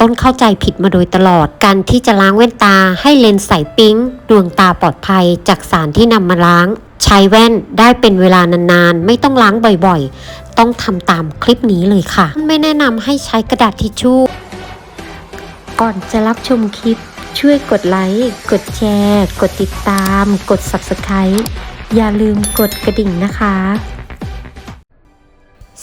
ต้นเข้าใจผิดมาโดยตลอด การที่จะล้างแว่นตาให้เลนส์ใสปิ๊งดวงตาปลอดภัยจากสารที่นำมาล้าง ใช้แว่นได้เป็นเวลานานๆ ไม่ต้องล้างบ่อยๆ ต้องทำตามคลิปนี้เลยค่ะ ไม่แนะนำให้ใช้กระดาษทิชชู่ ก่อนจะรับชมคลิป ช่วยกดไลค์ กดแชร์ กดติดตาม กด Subscribe อย่าลืมกดกระดิ่งนะคะ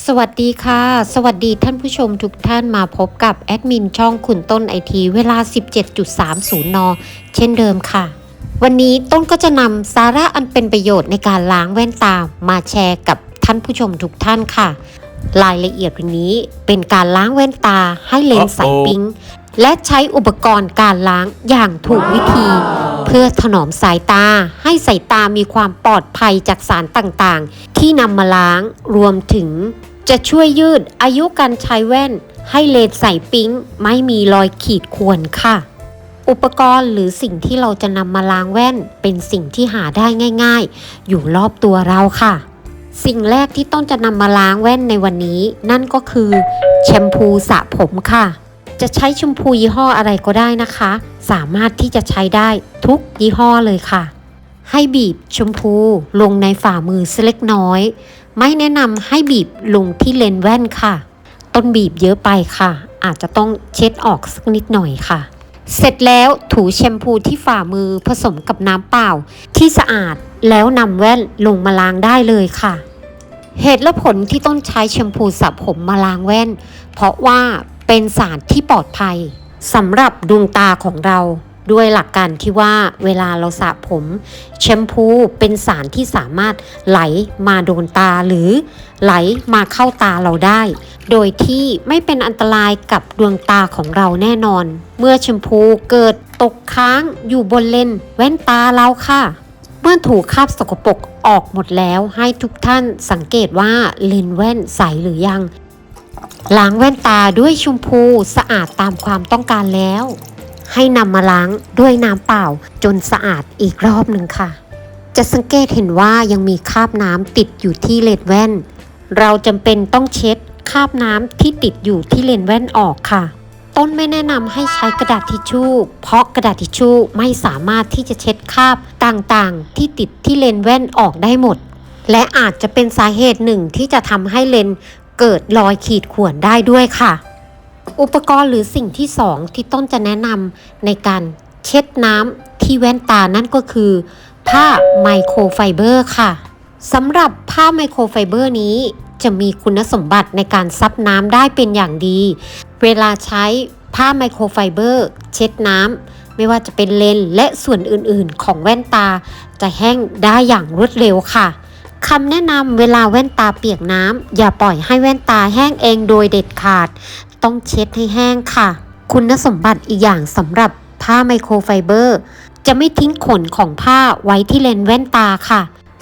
สวัสดีค่ะ สวัสดีท่านผู้ชมทุกท่านมาพบกับแอดมินช่องขุนต้นไอทีเวลา 17.30 น เช่นเดิมค่ะ วันนี้ต้นก็จะนำสาระอันเป็นประโยชน์ในการล้างแว่นตามาแชร์กับท่านผู้ชมทุกท่านค่ะ รายละเอียดวันนี้เป็นการล้างแว่นตาให้เลนส์ใสปิ๊ง และใช้อุปกรณ์การล้างอย่างถูกวิธี เพื่อถนอมสายตาให้สายตามีความปลอดภัยจากสารต่างๆ ที่นำมาล้างรวมถึง จะช่วยยืดอายุการใช้แว่น ให้เลนส์ใสปิ๊งไม่มีรอยขีดข่วนค่ะ อุปกรณ์หรือสิ่งที่เราจะนำมาล้างแว่น เป็นสิ่งที่หาได้ง่าย ๆ อยู่รอบตัวเราค่ะ สิ่งแรกที่ต้นจะนำมาล้างแว่นในวันนี้ นั่นก็คือแชมพูสระผมค่ะ จะใช้แชมพูยี่ห้ออะไรก็ได้นะคะ สามารถที่จะใช้ได้ทุกยี่ห้อเลยค่ะ ให้บีบชมพูลงในฝ่ามือสเล็กน้อย ไม่แนะนำให้บีบลงที่เลนแว่นค่ะ ต้นบีบเยอะไปค่ะ อาจจะต้องเช็ดออกสักนิดหน่อยค่ะ เสร็จแล้วถูแชมพูที่ฝ่ามือผสมกับน้ำเปล่า ที่สะอาดแล้วนำแว่นลงมาล้างได้เลยค่ะเหตุและผลที่ต้นใช้แชมพูสระผมมาล้างแว่น เพราะว่า เป็นสารที่ปลอดภัยสำหรับดวงตาของเราด้วยหลักการที่ว่าเวลาเราสระผมแชมพูเป็นสารที่สามารถไหลมาโดนตาหรือไหลมาเข้าตาเราได้ โดยที่ไม่เป็นอันตรายกับดวงตาของเราแน่นอน เมื่อแชมพูเกิดตกค้างอยู่บนเลนแว่นตาเราค่ะ เมื่อถูกคราบสกปรกออกหมดแล้วให้ทุกท่านสังเกตว่าเลนแว่นใสหรือยัง ล้างแว่นตาด้วยชมพูสะอาดตามความต้องการแล้ว ให้นำมาล้างด้วยน้ำเปล่าจนสะอาดอีกรอบหนึ่งค่ะ จะสังเกตเห็นว่ายังมีคราบน้ำติดอยู่ที่เลนแว่น เราจำเป็นต้องเช็ดคราบน้ำที่ติดอยู่ที่เลนแว่นออกค่ะ ต้นไม่แนะนำให้ใช้กระดาษทิชชู่ เพราะกระดาษทิชชู่ไม่สามารถที่จะเช็ดคราบต่างๆ ที่ติดที่เลนแว่นออกได้หมดและอาจจะเป็นสาเหตุหนึ่งที่จะทำให้เลน เกิดรอยขีดข่วนได้ด้วยค่ะ อุปกรณ์หรือสิ่งที่สองที่ต้นจะแนะนำในการเช็ดน้ำที่แว่นตานั่นก็คือ ผ้าไมโครไฟเบอร์ค่ะสำหรับผ้าไมโครไฟเบอร์นี้จะมีคุณสมบัติในการซับน้ำได้เป็นอย่างดี เวลาใช้ผ้าไมโครไฟเบอร์ เช็ดน้ำไม่ว่าจะเป็นเลนและส่วนอื่นๆ ของแว่นตา จะแห้งได้อย่างรวดเร็วค่ะ คำแนะนำเวลาแว่นตาเปียกน้ำอย่าปล่อยให้แว่นตาแห้งเองโดยเด็ดขาด ต้องเช็ดให้แห้งค่ะ คุณสมบัติอีกอย่างสำหรับผ้าไมโครไฟเบอร์ จะไม่ทิ้งขนของผ้าไว้ที่เลนแว่นตาค่ะ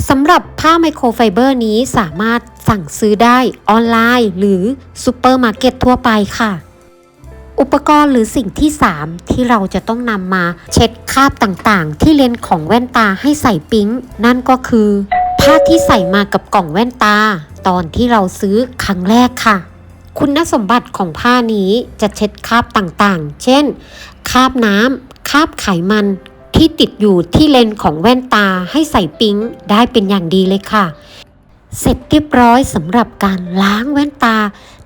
สำหรับผ้าไมโครไฟเบอร์นี้สามารถสั่งซื้อได้ออนไลน์ หรือซูเปอร์มาร์เก็ตทั่วไปค่ะ อุปกรณ์หรือสิ่งที่ 3 ที่เราจะต้องนำมาเช็ดคราบต่างๆ ที่เลนส์ของแว่นตาให้ใส่ปิ๊ง นั่นก็คือ ผ้าที่ใส่มากับกล่องแว่นตา ตอนที่เราซื้อครั้งแรกค่ะ คุณสมบัติของผ้านี้จะเช็ดคราบต่างๆ เช่น คราบน้ำคราบไขมันที่ติดอยู่ที่เลนส์ของแว่นตาให้ใส่ปิ๊งได้เป็นอย่างดีเลยค่ะ เสร็จเรียบร้อยสำหรับการล้างแว่นตา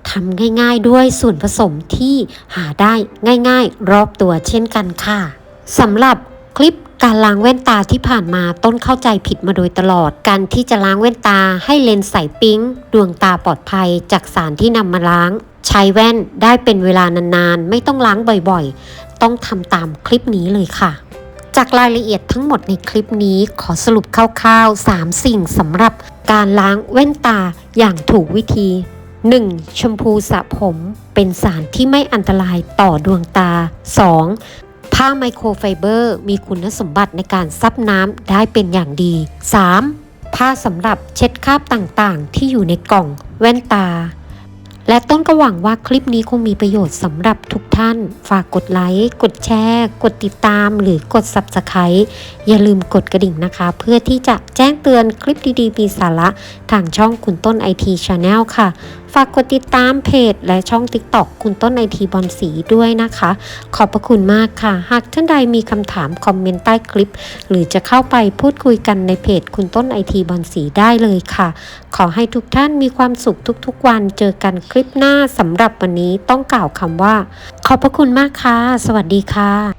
ทำง่ายๆด้วยส่วนผสมที่หาได้ง่ายๆ รอบตัวเช่นกันค่ะสำหรับคลิป การล้างแว่นตาที่ผ่านมาต้นเข้าใจผิดมาโดยตลอด การที่จะล้างแว่นตาให้เลนส์ใสปิ๊งดวงตาปลอดภัยจากสารที่นำมาล้าง ใช้แว่นได้เป็นเวลานานๆ ไม่ต้องล้างบ่อยๆ ต้องทำตามคลิปนี้เลยค่ะ จากรายละเอียดทั้งหมดในคลิปนี้ขอสรุปคร่าวๆ 3 สิ่งสำหรับการล้างแว่นตาอย่างถูกวิธี 1. ชมพูสระผมเป็นสารที่ไม่อันตรายต่อดวงตา 2. ผ้าไมโครไฟเบอร์มีคุณสมบัติในการซับน้ำได้เป็นอย่างดี 3. ผ้าสำหรับเช็ดคราบต่างๆ ที่อยู่ในกล่อง แว่นตา และต้นก็หวังว่าคลิปนี้คงมีประโยชน์สำหรับทุกท่าน ฝากกดไลค์ กดแชร์ กดติดตาม หรือกด Subscribe อย่าลืมกดกระดิ่งนะคะ เพื่อที่จะแจ้งเตือนคลิปดีๆมีสาระ ทางช่องคุณต้น IT Channel ค่ะ ฝากกดติดตามเพจ และช่อง TikTok คุณต้นไอทีบอลสีด้วยนะคะ ขอบพระคุณมากค่ะ หากท่านใดมีคำถามคอมเมนต์ใต้คลิป หรือจะเข้าไปพูดคุยกันในเพจคุณต้นไอทีบอลสีได้เลยค่ะ ขอให้ทุกท่านมีความสุขทุกๆวันเจอกันคลิปหน้าสำหรับวันนี้ต้องกล่าวคำว่า ขอบพระคุณมากค่ะ สวัสดีค่ะ